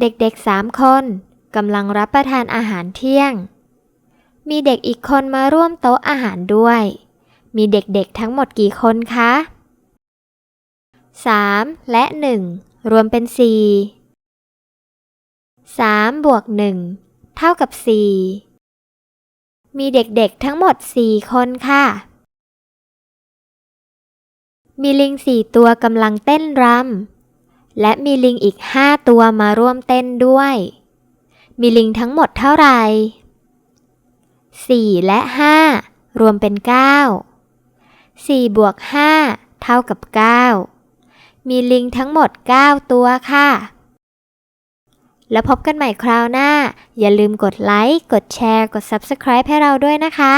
เด็กๆสามคนกำลังรับประทานอาหารเที่ยง มีเด็กอีกคนมาร่วมโต๊ะอาหารด้วย มีเด็กๆทั้งหมดกี่คนคะ 3 และ 1 รวมเป็น 4 3 บวก 1 เท่ากับ 4 มีเด็กๆทั้งหมด 4 คนค่ะ มีลิง4ตัวกำลังเต้นรำ และมีลิงอีก 5 ตัวมาร่วมเต้นด้วย มีลิงทั้งหมดเท่าไหร่ 4 และ 5 รวมเป็น 9 4 บวก 5 เท่ากับ 9 มีลิงทั้งหมด 9 ตัวค่ะ แล้วพบกันใหม่คราวหน้า อย่าลืมกดไลค์ กดแชร์ กด Subscribe ให้เราด้วยนะคะ